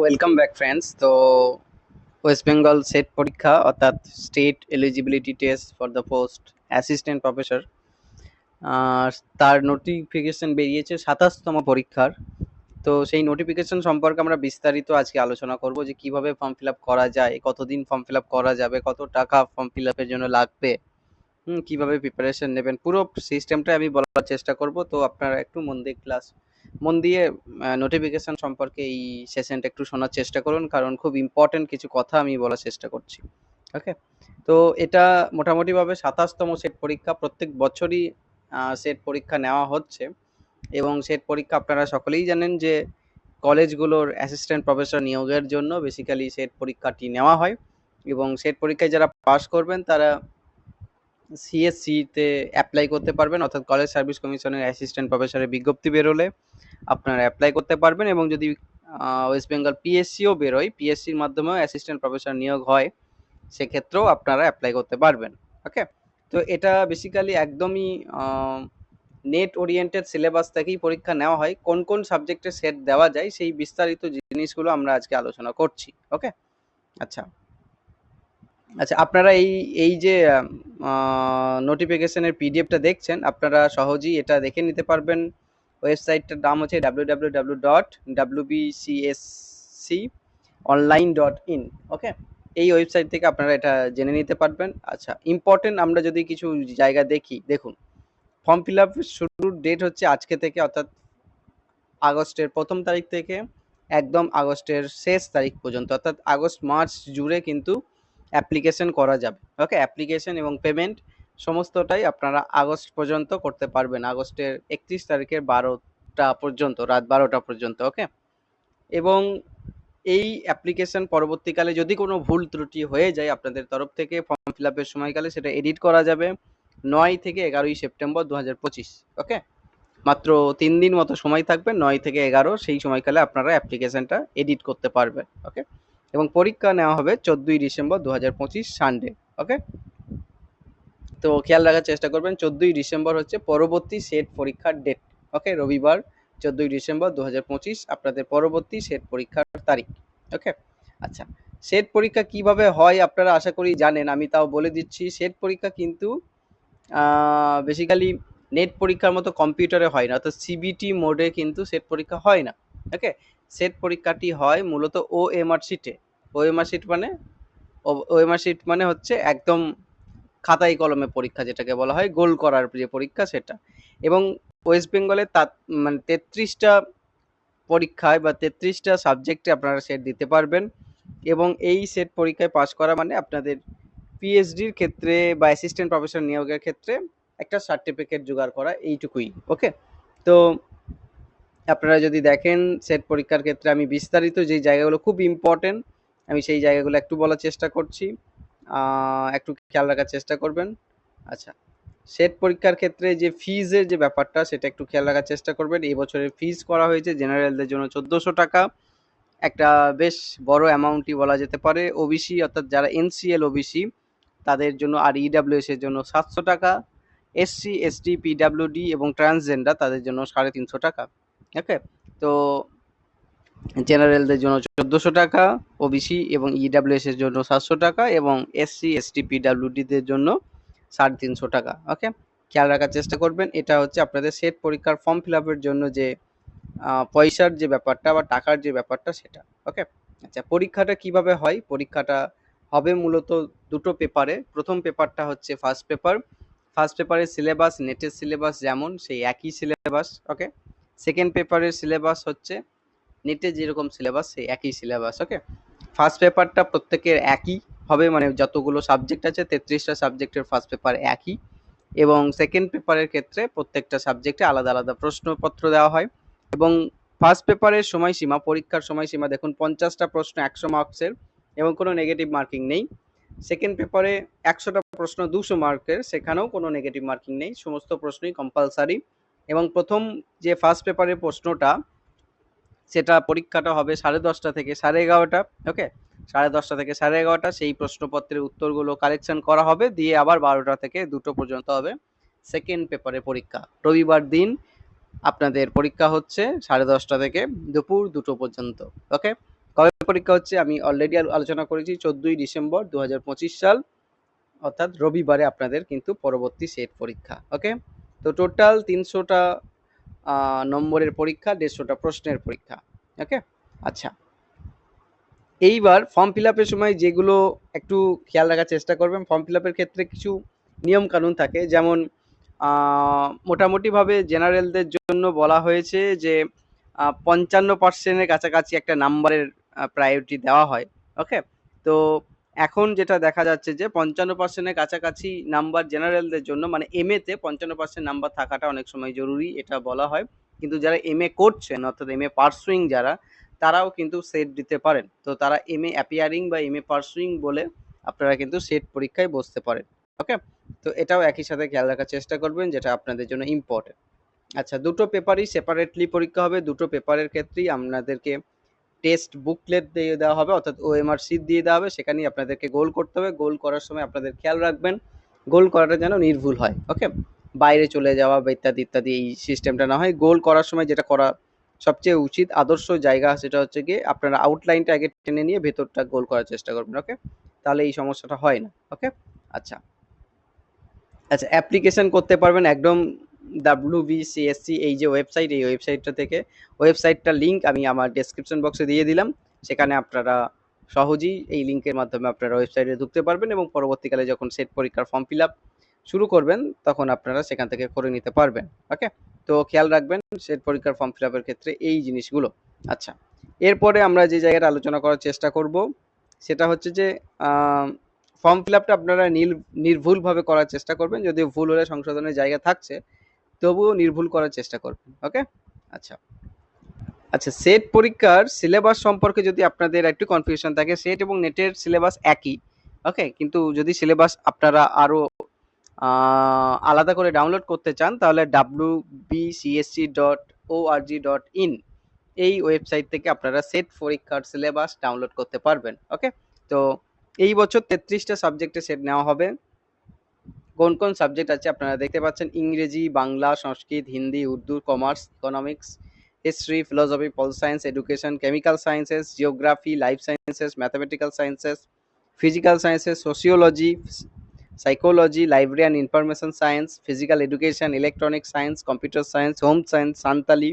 Welcome back friends তো West Bengal SET পরীক্ষা অর্থাৎ state eligibility test for the post assistant professor তার notification বেরিয়েছে সাতাশতম পরীক্ষার। তো সেই নোটিফিকেশন সম্পর্কে আমরা বিস্তারিত আজকে আলোচনা করব যে কীভাবে ফর্ম ফিল আপ করা যায়, কতদিন ফর্ম ফিল আপ করা যাবে, কত টাকা ফর্ম ফিল আপের জন্য লাগবে। কীভাবে প্রিপারেশন নেবেন? পুরো সিস্টেমটা আমি বলার চেষ্টা করব। তো আপনারা একটু মন দিয়ে ক্লাস মন দিয়ে নোটিফিকেশন সম্পর্কে এই সেশনটা একটু শোনার চেষ্টা করুন, কারণ খুব ইম্পর্টেন্ট কিছু কথা আমি বলার চেষ্টা করছি। ওকে তো এটা মোটামুটিভাবে সাতাশতম সেট পরীক্ষা। প্রত্যেক বছরই সেট পরীক্ষা নেওয়া হচ্ছে। এবং সেট পরীক্ষা আপনারা সকলেই জানেন যে, কলেজগুলোর অ্যাসিস্ট্যান্ট প্রফেসর নিয়োগের জন্য বেসিক্যালি সেট পরীক্ষাটি নেওয়া হয়। এবং সেট পরীক্ষায় যারা পাস করবেন, তারা সিএসসিতে অ্যাপ্লাই করতে পারবেন, অর্থাৎ কলেজ সার্ভিস কমিশনের অ্যাসিস্ট্যান্ট প্রফেসরের বিজ্ঞপ্তি বেরোলে আপনারা অ্যাপ্লাই করতে পারবেন এবং যদি ওয়েস্ট বেঙ্গল পিএসসিও বেরোয় পিএসসির মাধ্যমেও অ্যাসিস্ট্যান্ট প্রফেসর নিয়োগ হয়, সেক্ষেত্রেও আপনারা অ্যাপ্লাই করতে পারবেন ওকে তো এটা বেসিক্যালি একদমই নেট ওরিয়েন্টেড সিলেবাস থেকেই পরীক্ষা নেওয়া হয়, কোন কোন সাবজেক্টে সেট দেওয়া যায়, সেই বিস্তারিত জিনিসগুলো আমরা আজকে আলোচনা করছি ওকে আচ্ছা। আচ্ছা আপনারা এই এই যে নোটিফিকেশনের পিডিএফটা দেখছেন, আপনারা সহজেই এটা দেখে নিতে পারবেন। ওয়েবসাইটটার নাম হচ্ছে W dot online dot in okay এই ওয়েবসাইট থেকে আপনারা এটা জেনে নিতে পারবেন। আচ্ছা ইম্পর্টেন্ট আমরা যদি কিছু জায়গা দেখি, দেখুন। ফর্ম ফিল আপ শুরুর ডেট হচ্ছে আজকে থেকে, অর্থাৎ আগস্টের প্রথম তারিখ থেকে, একদম আগস্টের শেষ তারিখ পর্যন্ত, অর্থাৎ আগস্ট, মার্চ জুড়ে কিন্তু অ্যাপ্লিকেশন করা যাবে। ওকে অ্যাপ্লিকেশন এবং পেমেন্ট সমস্তটাই আপনারা আগস্ট পর্যন্ত করতে পারবেন। আগস্টের একত্রিশ তারিখের বারোটা পর্যন্ত, রাত বারোটা পর্যন্ত ওকে এবং এই অ্যাপ্লিকেশন পরবর্তীকালে যদি কোনো ভুল ত্রুটি হয়ে যায়, আপনাদের তরফ থেকে ফর্ম ফিল আপের সময়কালে সেটা এডিট করা যাবে নয় থেকে এগারোই সেপ্টেম্বর দু হাজার পঁচিশ ওকে মাত্র তিন দিন মতো সময় থাকবে, নয় থেকে এগারো সেই সময়কালে আপনারা অ্যাপ্লিকেশনটা এডিট করতে পারবেন ওকে এবং পরীক্ষা নেওয়া হবে চোদ্দোই ডিসেম্বর দু হাজার পঁচিশ সানডে, ওকে? তো খেয়াল রাখার চেষ্টা করবেন, চোদ্দোই ডিসেম্বর হচ্ছে পরবর্তী সেট পরীক্ষার ডেট, ওকে? রবিবার চোদ্দোই ডিসেম্বর দু হাজার পঁচিশ, আপনাদের পরবর্তী সেট পরীক্ষার তারিখ, ওকে? আচ্ছা সেট পরীক্ষা কীভাবে হয় আপনারা আশা করি জানেন, আমি তাও বলে দিচ্ছি, সেট পরীক্ষা কিন্তু বেসিক্যালি নেট পরীক্ষার মতো কম্পিউটারে হয় না, অর্থাৎ সিবিটি মোডে কিন্তু সেট পরীক্ষা হয় না, ওকে? সেট পরীক্ষাটি হয় মূলত ও এমআর শিটে ও এমআর শিট মানে? ও এমআর শিট মানে হচ্ছে একদম খাতাই কলমে পরীক্ষা যেটাকে বলা হয়, গোল করার যে পরীক্ষা সেটা। এবং ওয়েস্ট বেঙ্গলে তা মানে তেত্রিশটা পরীক্ষায় বা তেত্রিশটা সাবজেক্টে আপনারা সেট দিতে পারবেন। এবং এই সেট পরীক্ষায় পাশ করা মানে আপনাদের পিএইচডির ক্ষেত্রে বা অ্যাসিস্ট্যান্ট প্রফেসর নিয়োগের ক্ষেত্রে একটা সার্টিফিকেট জোগাড় করা এইটুকুই ওকে তো আপনারা যদি দেখেন সেট পরীক্ষার ক্ষেত্রে আমি বিস্তারিত যেই জায়গাগুলো খুব ইম্পর্টেন্ট আমি সেই জায়গাগুলো একটু বলার চেষ্টা করছি একটু খেয়াল রাখার চেষ্টা করবেন। আচ্ছা সেট পরীক্ষার ক্ষেত্রে যে ফিজের যে ব্যাপারটা, সেটা একটু খেয়াল রাখার চেষ্টা করবেন। এই বছরের ফিজ করা হয়েছে জেনারেলদের জন্য চোদ্দোশো টাকা। একটা বেশ বড় অ্যামাউন্টই বলা যেতে পারে। ওবিসি অর্থাৎ যারা এনসিএল ওবিসি তাদের জন্য আর ইডাব্লিউএস এর জন্য সাতশো টাকা। এসসি এসটি পিডাব্লিউডি এবং ট্রান্সজেন্ডার তাদের জন্য সাড়ে তিনশো টাকা। ওকে তো জেনারেলদের জন্য চোদ্দোশো টাকা ওবিসি এবং ইডাব্লিউএস এর জন্য সাতশো টাকা এবং এসসি এসটি পিডাব্লিউডিদের জন্য সাড়ে তিনশো টাকা ওকে খেয়াল রাখার চেষ্টা করবেন, এটা হচ্ছে আপনাদের সেট পরীক্ষার ফর্ম ফিল আপের জন্য যে পয়সার যে ব্যাপারটা বা টাকার যে ব্যাপারটা সেটা ওকে আচ্ছা পরীক্ষাটা কীভাবে হয়? পরীক্ষাটা হবে মূলত দুটো পেপারে। প্রথম পেপারটা হচ্ছে ফার্স্ট পেপার ফার্স্ট পেপারের সিলেবাস নেটের সিলেবাস যেমন, সেই একই সিলেবাস ওকে সেকেন্ড পেপারের সিলেবাস হচ্ছে নেটে যেরকম সিলেবাস সেই একই সিলেবাস ওকে ফার্স্ট পেপারটা প্রত্যেকের একই হবে মানে যতগুলো সাবজেক্ট আছে, তেত্রিশটা সাবজেক্টের ফার্স্ট পেপার একই। এবং সেকেন্ড পেপারের ক্ষেত্রে প্রত্যেকটা সাবজেক্টে আলাদা আলাদা প্রশ্নপত্র দেওয়া হয়। এবং ফার্স্ট পেপারের সময়সীমা, পরীক্ষার সময়সীমা, দেখুন, পঞ্চাশটা প্রশ্ন একশো মার্কসের এবং কোনো নেগেটিভ মার্কিং নেই। সেকেন্ড পেপারে একশোটা প্রশ্ন দুশো মার্কের সেখানেও কোনো নেগেটিভ মার্কিং নেই। সমস্ত প্রশ্নই কম্পালসারি এবং প্রথম যে ফার্স্ট পেপারের প্রশ্নটা সেটা পরীক্ষাটা হবে সাড়ে দশটা থেকে সাড়ে এগারোটা ওকে সাড়ে দশটা থেকে সাড়ে এগারোটা, সেই প্রশ্নপত্রের উত্তরগুলো কালেকশন করা হবে, দিয়ে আবার বারোটা থেকে দুটো পর্যন্ত হবে সেকেন্ড পেপারে পরীক্ষা। রবিবার দিন আপনাদের পরীক্ষা হচ্ছে সাড়ে দশটা থেকে দুপুর দুটো পর্যন্ত ওকে কবে পরীক্ষা হচ্ছে? আমি অলরেডি আলোচনা করেছি চোদ্দই ডিসেম্বর দু হাজার পঁচিশ সাল, অর্থাৎ রবিবারে আপনাদের কিন্তু পরবর্তী সেট পরীক্ষা ওকে তো টোটাল তিনশোটা নম্বরের পরীক্ষা, দেড়শোটা প্রশ্নের পরীক্ষা। ওকে? আচ্ছা। এইবার ফর্ম ফিল আপের সময় যেগুলো একটু খেয়াল রাখার চেষ্টা করবেন ফর্ম ফিল আপের ক্ষেত্রে কিছু নিয়ম কানুন থাকে। যেমন মোটামুটিভাবে জেনারেলদের জন্য বলা হয়েছে যে পঞ্চান্ন পার্সেন্টের কাছাকাছি একটা নাম্বারের প্রায়োরিটি দেওয়া হয়। ওকে? তো এখন যেটা দেখা যাচ্ছে যে পঞ্চান্ন পার্সেন্টের কাছাকাছি নাম্বার জেনারেলদের জন্য মানে এম এতে পঞ্চান্ন পার্সেন্ট নাম্বার থাকাটা অনেক সময় জরুরি, এটা বলা হয়। কিন্তু যারা এম এ করছেন, অর্থাৎ এম এ পার্সুইং যারা, তারাও কিন্তু সেট দিতে পারেন। তো তারা এম এ অ্যাপিয়ারিং বা এম এ পার্সুইং বলে আপনারা কিন্তু সেট পরীক্ষায় বসতে পারেন। ওকে তো এটাও একই সাথে খেয়াল রাখার চেষ্টা করবেন, যেটা আপনাদের জন্য ইম্পর্টেন্ট আচ্ছা দুটো পেপারই সেপারেটলি পরীক্ষা হবে। দুটো পেপারের ক্ষেত্রেই আপনাদেরকে টেস্ট বুকলেট দিয়ে দেওয়া হবে, অর্থাৎ ও ওএমআর সিট দিয়ে দেওয়া হবে। সেখানেই আপনাদেরকে গোল করতে হবে। গোল করার সময় আপনাদের খেয়াল রাখবেন, গোল করাটা যেন নির্ভুল হয়, ওকে? বাইরে চলে যাওয়া বা ইত্যাদি ইত্যাদি এই সিস্টেমটা না হয়। গোল করার সময় যেটা করা সবচেয়ে উচিত, আদর্শ জায়গা সেটা হচ্ছে গিয়ে আপনারা আউটলাইনটা আগে টেনে নিয়ে ভেতরটা গোল করার চেষ্টা করবেন, ওকে? তাহলে এই সমস্যাটা হয় না, ওকে? আচ্ছা। আচ্ছা অ্যাপ্লিকেশন করতে পারবেন একদম ডাব্লিউ বিসিএসসি এই যে ওয়েবসাইট এই ওয়েবসাইটটা থেকে ওয়েবসাইটটার লিঙ্ক আমি আমার ডেসক্রিপশন বক্সে দিয়ে দিলাম। সেখানে আপনারা সহজেই এই লিঙ্কের মাধ্যমে আপনারা ওয়েবসাইটে ঢুকতে পারবেন এবং পরবর্তীকালে যখন সেট পরীক্ষার ফর্ম ফিল আপ শুরু করবেন, তখন আপনারা সেখান থেকে করে নিতে পারবেন। ওকে তো খেয়াল রাখবেন সেট পরীক্ষার ফর্ম ফিল আপের ক্ষেত্রে এই জিনিসগুলো। আচ্ছা এরপরে আমরা যে জায়গাটা আলোচনা করার চেষ্টা করব, সেটা হচ্ছে যে ফর্ম ফিল আপটা আপনারা নির, নির্ভুলভাবে করার চেষ্টা করবেন। যদি ভুল হলে সংশোধনের জায়গা থাকছে তবুও নির্ভুল করার চেষ্টা করবেন ওকে আচ্ছা। আচ্ছা সেট পরীক্ষার সিলেবাস সম্পর্কে যদি আপনাদের একটু কনফিউশন থাকে সেট এবং নেটের সিলেবাস একই ওকে কিন্তু যদি সিলেবাস আপনারা আরও আলাদা করে ডাউনলোড করতে চান, তাহলে ডাব্লু বিসিএসসি ডট ও ওআরজি ডট ইন এই ওয়েবসাইট থেকে আপনারা সেট পরীক্ষার সিলেবাস ডাউনলোড করতে পারবেন ওকে তো এই বছর তেত্রিশটা সাবজেক্টে সেট নেওয়া হবে। কোন কোন সাবজেক্ট আছে আপনারা দেখতে পাচ্ছেন? ইংরেজি, Bangla, Sanskrit, Hindi, Urdu commerce economics history philosophy pol science education chemical sciences geography life sciences mathematical sciences physical sciences sociology psychology library and information science physical education electronic science computer science home science Santali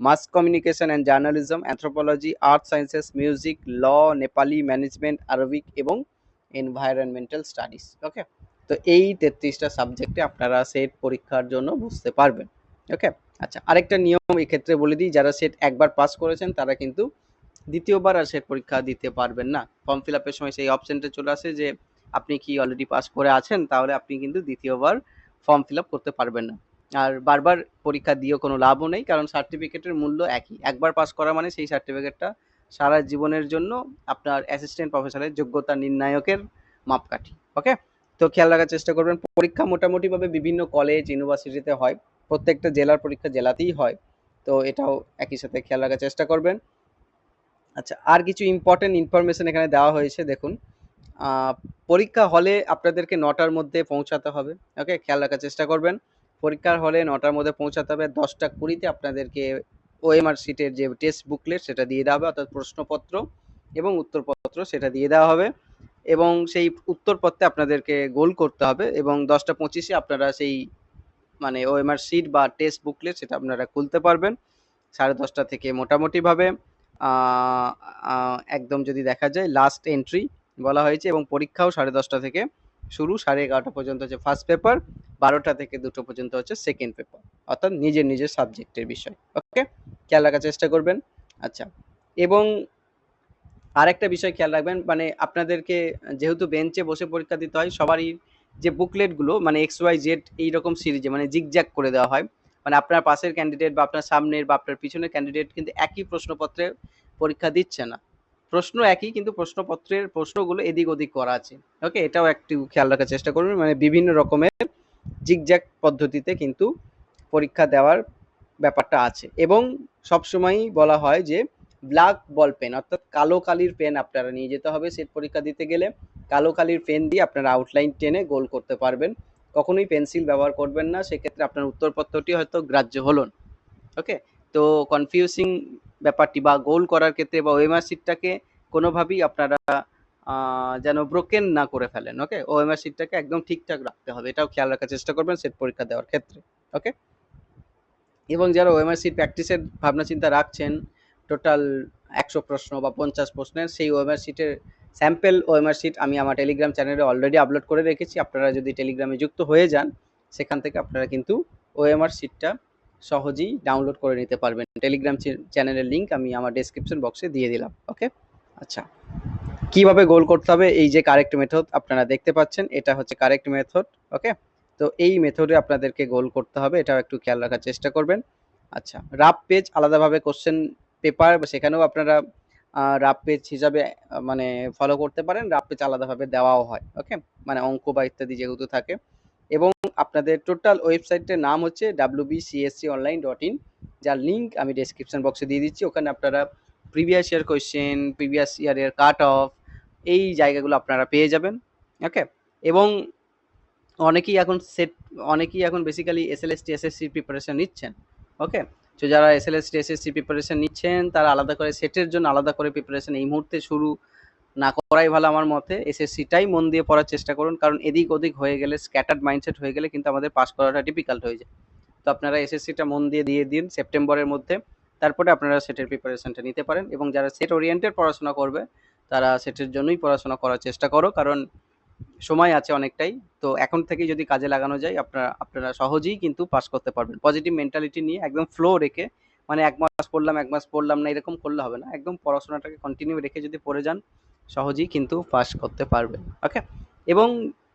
mass communication and journalism anthropology art sciences music law Nepali management Arabic এবং environmental studies okay তো এই তেত্রিশটা সাবজেক্টে আপনারা set পরীক্ষার জন্য বুঝতে পারবেন। ওকে আচ্ছা আরেকটা নিয়ম এক্ষেত্রে বলে দিই, যারা সেট একবার পাস করেছেন, তারা কিন্তু দ্বিতীয়বার আর সেট পরীক্ষা দিতে পারবেন না। ফর্ম ফিল আপের সময় সেই অপশনটা চলে আসে যে, আপনি কি অলরেডি পাস করে আছেন? তাহলে আপনি কিন্তু দ্বিতীয়বার ফর্ম ফিল আপ করতে পারবেন না। আর বারবার পরীক্ষা দিয়েও কোনো লাভও নেই, কারণ সার্টিফিকেটের মূল্য একই। একবার পাস করা মানে সেই সার্টিফিকেটটা সারা জীবনের জন্য আপনার অ্যাসিস্ট্যান্ট প্রফেসরের যোগ্যতা নির্ণায়কের মাপকাঠি। ওকে তো খেয়াল রাখার চেষ্টা করবেন, পরীক্ষা মোটামুটিভাবে বিভিন্ন কলেজ ইউনিভার্সিটিতে হয়। প্রত্যেকটা জেলার পরীক্ষা জেলাতেই হয়। তো এটাও একই সাথে খেয়াল রাখার চেষ্টা করবেন। আচ্ছা আর কিছু ইম্পর্টেন্ট ইনফরমেশন এখানে দেওয়া হয়েছে, দেখুন। পরীক্ষা হলে আপনাদেরকে নটার মধ্যে পৌঁছাতে হবে। ওকে খেয়াল রাখার চেষ্টা করবেন। পরীক্ষার হলে নটার মধ্যে পৌঁছাতে হবে। দশটা কুড়িতে আপনাদেরকে ওএমআর সিটের যে টেস্ট বুকলেট সেটা দিয়ে দেওয়া হবে, অর্থাৎ প্রশ্নপত্র এবং উত্তরপত্র সেটা দিয়ে দেওয়া হবে। এবং সেই উত্তর উত্তরপত্রে আপনাদেরকে গোল করতে হবে এবং দশটা পঁচিশে আপনারা সেই মানে ও ওএমআর সিট বা টেস্ট বুকলেট সেটা আপনারা খুলতে পারবেন। সাড়ে দশটা থেকে মোটামুটিভাবে একদম যদি দেখা যায় লাস্ট এন্ট্রি বলা হয়েছে এবং পরীক্ষাও সাড়ে দশটা থেকে শুরু, সাড়ে এগারোটা পর্যন্ত হচ্ছে ফার্স্ট পেপার বারোটা থেকে দুটো পর্যন্ত হচ্ছে সেকেন্ড পেপার অর্থাৎ নিজের নিজের সাবজেক্টের বিষয়। ওকে খেয়াল রাখার চেষ্টা করবেন। আচ্ছা। এবং আরেকটা বিষয় খেয়াল রাখবেন মানে আপনাদেরকে যেহেতু বেঞ্চে বসে পরীক্ষা দিতে হয়, সবারই যে বুকলেটগুলো মানে এক্স ওয়াই জেড এইরকম সিরিজে মানে জিগজ্যাগ করে দেওয়া হয়। মানে আপনার পাশের ক্যান্ডিডেট বা আপনার সামনের বা আপনার পিছনের ক্যান্ডিডেট কিন্তু একই প্রশ্নপত্রে পরীক্ষা দিচ্ছে না। প্রশ্ন একই, কিন্তু প্রশ্নপত্রের প্রশ্নগুলো এদিক ওদিক করা আছে। ওকে এটাও একটু খেয়াল রাখার চেষ্টা করবেন। মানে বিভিন্ন রকমের জিগজ্যাগ পদ্ধতিতে কিন্তু পরীক্ষা দেওয়ার ব্যাপারটা আছে। এবং সবসময়ই বলা হয় যে ব্ল্যাক বল পেন, অর্থাৎ কালো কালির পেন আপনারা নিয়ে যেতে হবে সেট পরীক্ষা দিতে গেলে। কালো কালির পেন দিয়ে আপনারা আউটলাইন টেনে গোল করতে পারবেন। কখনোই পেন্সিল ব্যবহার করবেন না, সেক্ষেত্রে আপনার উত্তরপত্রটি হয়তো গ্রাহ্য হলো ওকে? তো কনফিউজিং ব্যাপারটি বা গোল করার ক্ষেত্রে বা ওএমআর শিটটাকে কোনোভাবেই আপনারা যেন ব্রোকেন না করে ফেলেন, ওকে? ওএমআর শিটটাকে একদম ঠিকঠাক রাখতে হবে। এটাও খেয়াল রাখার চেষ্টা করবেন সেট পরীক্ষা দেওয়ার ক্ষেত্রে, ওকে? এবং যারা ওএমআর শিট প্র্যাকটিসের ভাবনা চিন্তা রাখছেন টোটাল একশো প্রশ্ন বা পঞ্চাশ প্রশ্নের, সেই ওএমআর শিটের স্যাম্পেল ওএমআর শিট আমি আমার টেলিগ্রাম চ্যানেলে অলরেডি আপলোড করে রেখেছি। আপনারা যদি টেলিগ্রামে যুক্ত হয়ে যান, সেখান থেকে আপনারা কিন্তু ওএমআর শিটটা সহজেই ডাউনলোড করে নিতে পারবেন। টেলিগ্রাম চ্যানেলের লিঙ্ক আমি আমার ডেসক্রিপশন বক্সে দিয়ে দিলাম ওকে আচ্ছা। কীভাবে গোল করতে হবে? এই যে কারেক্ট মেথড আপনারা দেখতে পাচ্ছেন, এটা হচ্ছে কারেক্ট মেথড ওকে তো এই মেথডে আপনাদেরকে গোল করতে হবে, এটাও একটু খেয়াল রাখার চেষ্টা করবেন। আচ্ছা রাফ পেজ আলাদাভাবে কোশ্চেন পেপার সেখানেও আপনারা রাফ পেজ হিসাবে মানে ফলো করতে পারেন। রাফ পেজ আলাদাভাবে দেওয়াও হয় ওকে মানে অঙ্ক বা ইত্যাদি যেহেতু থাকে। এবং আপনাদের টোটাল ওয়েবসাইটের নাম হচ্ছে W BCSC online dot in যার লিঙ্ক আমি ডেসক্রিপশন বক্সে দিয়ে দিচ্ছি। ওখানে আপনারা প্রিভিয়াস ইয়ার কোয়েশ্চেন প্রিভিয়াস ইয়ারের কাট অফ এই জায়গাগুলো আপনারা পেয়ে যাবেন ওকে এবং অনেকেই এখন সেট অনেকেই এখন বেসিক্যালি এসএলএসটি এসএসসি প্রিপারেশন নিচ্ছেন ওকে তো যারা এসএলএসটি এসএসসি প্রিপারেশন নিচ্ছেন, তারা আলাদা করে সেটের জন্য আলাদা করে প্রিপারেশন এই মুহূর্তে শুরু না করাই ভালো আমার মতে। এসএসসিটাই মন দিয়ে পড়ার চেষ্টা করুন, কারণ এদিক ওদিক হয়ে গেলে স্ক্যাটার্ড মাইন্ডসেট হয়ে গেলে কিন্তু আমাদের পাস করাটা ডিফিকাল্ট হয়ে যায়। তো আপনারা এসএসসিটা মন দিয়ে দিয়ে দিন সেপ্টেম্বরের মধ্যে, তারপরে আপনারা সেটের প্রিপারেশনটা নিতে পারেন। এবং যারা সেট ওরিয়েন্টেড পড়াশোনা করবে, তারা সেটের জন্যই পড়াশোনা করার চেষ্টা করো, কারণ সময় আছে অনেকটাই। তো এখন থেকেই যদি কাজে লাগানো যায়, আপনারা আপনারা সহজেই কিন্তু পাস করতে পারবেন। পজিটিভ মেন্টালিটি নিয়ে একদম ফ্লো রেখে মানে এক মাস পড়লাম, এক মাস পড়লাম না, এরকম করলে হবে না। একদম পড়াশোনাটাকে কন্টিনিউ রেখে যদি পড়ে যান, সহজেই কিন্তু পাস করতে পারবেন। ওকে এবং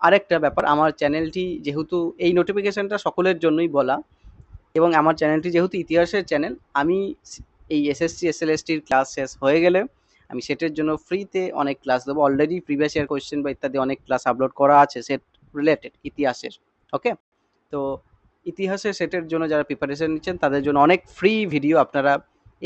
আরেকটা ব্যাপার, আমার চ্যানেলটি যেহেতু এই নোটিফিকেশনটা সকলের জন্যই বলা, এবং আমার চ্যানেলটি যেহেতু ইতিহাসের চ্যানেল আমি এই এসএসসি এসএলএসটির ক্লাস শেষ হয়ে গেলে আমি সেটের জন্য ফ্রিতে অনেক ক্লাস দেবো। অলরেডি প্রিভিয়াস ইয়ার কোয়েশ্চেন বা ইত্যাদি অনেক ক্লাস আপলোড করা আছে সেট রিলেটেড ইতিহাসের ওকে তো ইতিহাসের সেটের জন্য যারা প্রিপারেশন নিচ্ছেন, তাদের জন্য অনেক ফ্রি ভিডিও আপনারা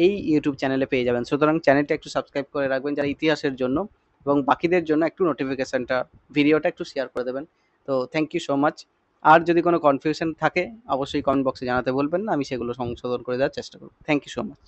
এই ইউটিউব চ্যানেলে পেয়ে যাবেন। সুতরাং চ্যানেলটা একটু সাবস্ক্রাইব করে রাখবেন যারা ইতিহাসের জন্য এবং বাকিদের জন্য একটু নোটিফিকেশনটা ভিডিওটা একটু শেয়ার করে দেবেন। তো থ্যাংক ইউ সো মাচ আর যদি কোনো কনফিউশন থাকে, অবশ্যই কমেন্ট বক্সে জানাতে বলবেন না। আমি সেগুলো সংশোধন করে দেওয়ার চেষ্টা করব। Thank you so much